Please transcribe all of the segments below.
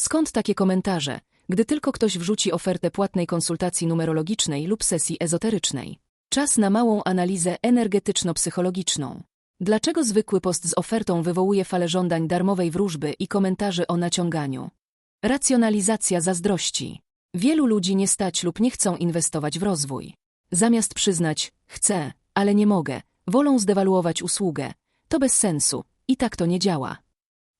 Skąd takie komentarze, gdy tylko ktoś wrzuci ofertę płatnej konsultacji numerologicznej lub sesji ezoterycznej? Czas na małą analizę energetyczno-psychologiczną. Dlaczego zwykły post z ofertą wywołuje falę żądań darmowej wróżby i komentarzy o naciąganiu? Racjonalizacja zazdrości. Wielu ludzi nie stać lub nie chcą inwestować w rozwój. Zamiast przyznać, chcę, ale nie mogę, wolą zdewaluować usługę. To bez sensu, i tak to nie działa.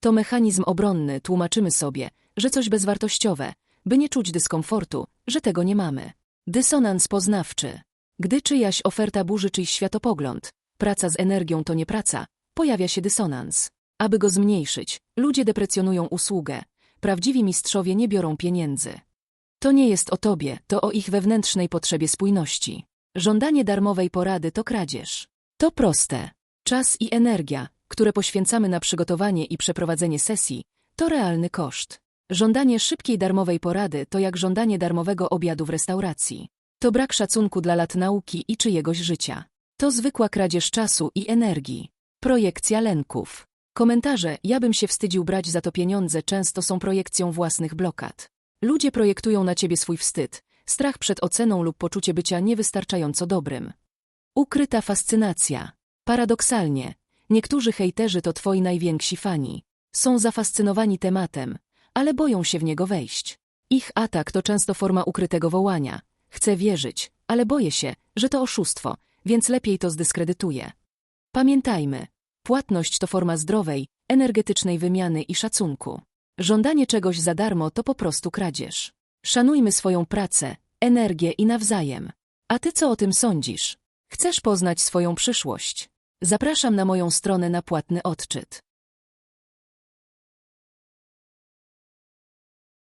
To mechanizm obronny, tłumaczymy sobie, że coś bezwartościowe, by nie czuć dyskomfortu, że tego nie mamy. Dysonans poznawczy. Gdy czyjaś oferta burzy czyjś światopogląd, praca z energią to nie praca, pojawia się dysonans. Aby go zmniejszyć, ludzie deprecjonują usługę. Prawdziwi mistrzowie nie biorą pieniędzy. To nie jest o tobie, to o ich wewnętrznej potrzebie spójności. Żądanie darmowej porady to kradzież. To proste. Czas i energia, które poświęcamy na przygotowanie i przeprowadzenie sesji, to realny koszt. Żądanie szybkiej darmowej porady to jak żądanie darmowego obiadu w restauracji. To brak szacunku dla lat nauki i czyjegoś życia. To zwykła kradzież czasu i energii. Projekcja lęków. Komentarze, ja bym się wstydził brać za to pieniądze, często są projekcją własnych blokad. Ludzie projektują na ciebie swój wstyd, strach przed oceną lub poczucie bycia niewystarczająco dobrym. Ukryta fascynacja. Paradoksalnie, niektórzy hejterzy to twoi najwięksi fani. Są zafascynowani tematem, ale boją się w niego wejść. Ich atak to często forma ukrytego wołania. Chcę wierzyć, ale boję się, że to oszustwo, więc lepiej to zdyskredytuję. Pamiętajmy, płatność to forma zdrowej, energetycznej wymiany i szacunku. Żądanie czegoś za darmo to po prostu kradzież. Szanujmy swoją pracę, energię i nawzajem. A ty co o tym sądzisz? Chcesz poznać swoją przyszłość? Zapraszam na moją stronę na płatny odczyt.